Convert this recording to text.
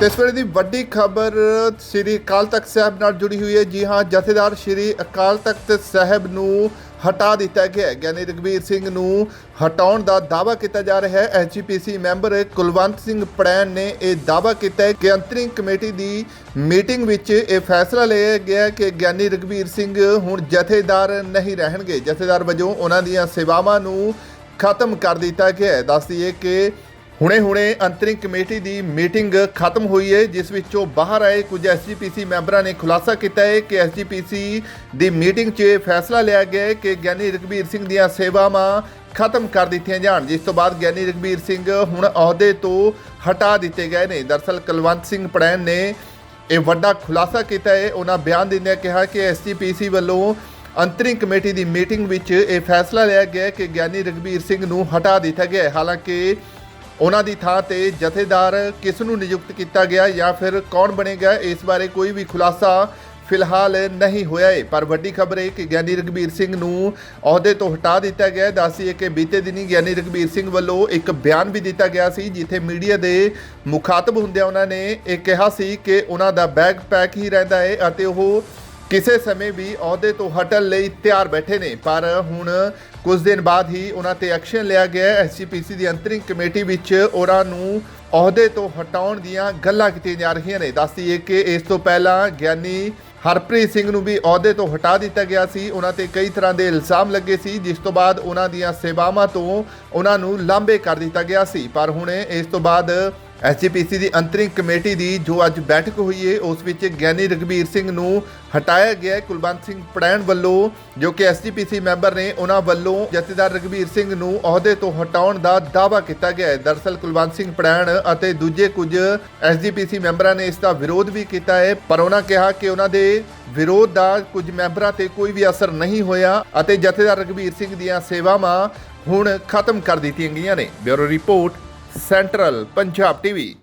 ਤੇ ਇਸ ਵੇਲੇ ਦੀ ਵੱਡੀ ਖਬਰ ਸ੍ਰੀ ਅਕਾਲ ਤਖਤ ਸਾਹਿਬ ਨਾਲ ਜੁੜੀ ਹੋਈ ਹੈ। ਜੀ ਹਾਂ, ਜਥੇਦਾਰ ਸ੍ਰੀ ਅਕਾਲ ਤਖਤ ਸਾਹਿਬ ਨੂੰ ਹਟਾ ਦਿੱਤਾ ਗਿਆ ਹੈ। ਗਿਆਨੀ ਰਗਵੀਰ ਸਿੰਘ ਨੂੰ ਹਟਾਉਣ ਦਾ ਦਾਅਵਾ ਕੀਤਾ ਜਾ ਰਿਹਾ ਹੈ। ਐਚਪੀਸੀ ਮੈਂਬਰ ਕੁਲਵੰਤ ਸਿੰਘ ਪੜੈਨ ਨੇ ਇਹ ਦਾਅਵਾ ਕੀਤਾ ਹੈ ਕਿ ਅੰਤਰਿੰਗ ਕਮੇਟੀ ਦੀ ਮੀਟਿੰਗ ਵਿੱਚ ਇਹ ਫੈਸਲਾ ਲਿਆ ਗਿਆ ਕਿ ਗਿਆਨੀ ਰਗਵੀਰ ਸਿੰਘ ਹੁਣ ਜਥੇਦਾਰ ਨਹੀਂ ਰਹਿਣਗੇ। ਜਥੇਦਾਰ ਵਜੋਂ ਉਹਨਾਂ ਦੀਆਂ ਸੇਵਾਵਾਂ ਨੂੰ ਖਤਮ ਕਰ ਦਿੱਤਾ ਗਿਆ ਹੈ। ਦੱਸ ਦਈਏ ਕਿ ਹੁਣੇ-ਹੁਣੇ ਅੰਤਰਿੰਗ ਕਮੇਟੀ ਦੀ ਮੀਟਿੰਗ ਖਤਮ ਹੋਈ ਹੈ, ਜਿਸ ਵਿੱਚੋਂ ਬਾਹਰ ਆਏ ਕੁਝ ਐਸਜੀਪੀਸੀ ਮੈਂਬਰਾਂ ਨੇ ਖੁਲਾਸਾ ਕੀਤਾ ਹੈ ਕਿ ਐਸਜੀਪੀਸੀ ਦੀ ਮੀਟਿੰਗ 'ਚ ਇਹ ਫੈਸਲਾ ਲਿਆ ਗਿਆ ਹੈ ਕਿ ਗਿਆਨੀ ਰਘਬੀਰ ਸਿੰਘ ਦੀਆਂ ਸੇਵਾਵਾਂ ਖਤਮ ਕਰ ਦਿੱਤੀਆਂ ਜਾਣ। ਜਿਸ ਤੋਂ ਬਾਅਦ ਗਿਆਨੀ ਰਘਬੀਰ ਸਿੰਘ ਹੁਣ ਅਹੁਦੇ ਤੋਂ ਹਟਾ ਦਿੱਤੇ ਗਏ ਨੇ। ਦਰਸਲ ਕੁਲਵੰਤ ਸਿੰਘ ਪੜੈਨ ਨੇ ਇਹ ਵੱਡਾ ਖੁਲਾਸਾ ਕੀਤਾ ਹੈ। ਉਹਨਾਂ ਬਿਆਨ ਦਿੰਦਿਆਂ ਕਿਹਾ ਕਿ ਐਸਜੀਪੀਸੀ ਵੱਲੋਂ ਅੰਤਰਿੰਗ ਕਮੇਟੀ ਦੀ ਮੀਟਿੰਗ ਵਿੱਚ ਇਹ ਫੈਸਲਾ ਲਿਆ ਗਿਆ ਕਿ ਗਿਆਨੀ ਰਘਬੀਰ ਸਿੰਘ ਨੂੰ ਹਟਾ ਦਿੱਤਾ ਗਿਆ ਹੈ। ਹਾਲਾਂਕਿ ਉਹਨਾਂ ਦੀ ਥਾਂ ਤੇ ਜਥੇਦਾਰ ਕਿਸ ਨੂੰ ਨਿਯੁਕਤ ਕੀਤਾ ਗਿਆ ਜਾਂ ਫਿਰ ਕੌਣ ਬਣੇਗਾ ਇਸ ਬਾਰੇ ਕੋਈ ਵੀ ਖੁਲਾਸਾ ਫਿਲਹਾਲ ਨਹੀਂ ਹੋਇਆ ਹੈ ਪਰ ਵੱਡੀ ਖਬਰ ਹੈ ਕਿ ਗਿਆਨੀ ਰਘਬੀਰ ਸਿੰਘ ਨੂੰ ਅਹੁਦੇ ਤੋਂ ਹਟਾ ਦਿੱਤਾ ਗਿਆ। ਹੈ ਦੱਸੀਏ ਕਿ ਬੀਤੇ ਦਿਨੀ ਗਿਆਨੀ ਰਘਬੀਰ ਸਿੰਘ ਵੱਲੋਂ ਇੱਕ ਬਿਆਨ ਵੀ ਦਿੱਤਾ ਗਿਆ ਸੀ, ਜਿੱਥੇ ਮੀਡੀਆ ਦੇ ਮੁਖਾਤਬ ਹੁੰਦਿਆਂ ਉਹਨਾਂ ਨੇ ਇਹ ਕਿਹਾ ਸੀ ਕਿ ਉਹਨਾਂ ਦਾ ਬੈਗ ਪੈਕ ਹੀ ਰਹਿੰਦਾ ਹੈ ਅਤੇ ਉਹ ਕਿਸੇ ਸਮੇਂ ਵੀ ਅਹੁਦੇ ਤੋਂ ਹਟਣ ਲਈ ਤਿਆਰ ਬੈਠੇ ਨੇ, ਪਰ ਹੁਣ ਕੁਝ ਦਿਨ ਬਾਅਦ ਹੀ ਉਹਨਾਂ ਤੇ ਐਕਸ਼ਨ ਲਿਆ ਗਿਆ ਹੈ। ਐਸਜੀਪੀਸੀ ਦੀ ਅੰਤਰਿੰਗ ਕਮੇਟੀ ਵਿੱਚ ਉਹਨਾਂ ਨੂੰ ਅਹੁਦੇ ਤੋਂ ਹਟਾਉਣ ਦੀਆਂ ਗੱਲਾਂ ਕੀਤੀਆਂ ਜਾ ਰਹੀਆਂ ਨੇ। ਦੱਸਦੀਏ ਕਿ ਇਸ ਤੋਂ ਪਹਿਲਾਂ ਗਿਆਨੀ ਹਰਪ੍ਰੀਤ ਸਿੰਘ ਨੂੰ ਵੀ ਅਹੁਦੇ ਤੋਂ ਹਟਾ ਦਿੱਤਾ ਗਿਆ ਸੀ। ਉਹਨਾਂ ਤੇ ਕਈ ਤਰ੍ਹਾਂ ਦੇ ਇਲਜ਼ਾਮ ਲੱਗੇ ਸੀ, ਜਿਸ ਤੋਂ ਬਾਅਦ ਉਹਨਾਂ ਦੀਆਂ ਸੇਵਾਵਾਂ ਤੋਂ ਉਹਨਾਂ ਨੂੰ ਲਾਂਬੇ ਕਰ ਦਿੱਤਾ ਗਿਆ ਸੀ। ਪਰ ਹੁਣ ਇਸ ਤੋਂ ਬਾਅਦ ਐਸਜੀਪੀਸੀ ਦੀ ਅੰਤਰਿੰਗ ਕਮੇਟੀ ਦੀ ਜੋ ਅੱਜ ਬੈਠਕ ਹੋਈ ਹੈ, ਉਸ ਵਿੱਚ ਗਿਆਨੀ ਰਘਬੀਰ ਸਿੰਘ ਨੂੰ ਹਟਾਇਆ ਗਿਆ ਹੈ, ਕੁਲਵੰਤ ਸਿੰਘ ਪੜੈਣ ਵੱਲੋਂ, ਜੋ ਕਿ ਐਸਜੀਪੀਸੀ ਮੈਂਬਰ ਨੇ, ਉਹਨਾਂ ਵੱਲੋਂ ਜਥੇਦਾਰ ਰਘਬੀਰ ਸਿੰਘ ਨੂੰ ਅਹੁਦੇ ਤੋਂ ਹਟਾਉਣ ਦਾ ਦਾਅਵਾ ਕੀਤਾ ਗਿਆ ਹੈ। ਦਰਸਲ ਕੁਲਵੰਤ ਸਿੰਘ ਪੜੈਣ ਅਤੇ ਦੂਜੇ ਕੁਝ ਐਸਜੀਪੀਸੀ ਮੈਂਬਰਾਂ ਨੇ ਇਸ ਦਾ ਵਿਰੋਧ ਵੀ ਕੀਤਾ ਹੈ, ਪਰ ਉਹਨਾਂ ਕਿਹਾ ਕਿ ਉਹਨਾਂ ਦੇ ਵਿਰੋਧ ਦਾ ਕੁਝ ਮੈਂਬਰਾਂ ਤੇ ਕੋਈ ਵੀ ਅਸਰ ਨਹੀਂ ਹੋਇਆ ਅਤੇ ਜਥੇਦਾਰ ਰਘਬੀਰ ਸਿੰਘ ਦੀਆਂ ਸੇਵਾਵਾਂ ਹੁਣ ਖਤਮ ਕਰ ਦਿੱਤੀਆਂ ਗਈਆਂ ਨੇ। Bureau report central Punjab TV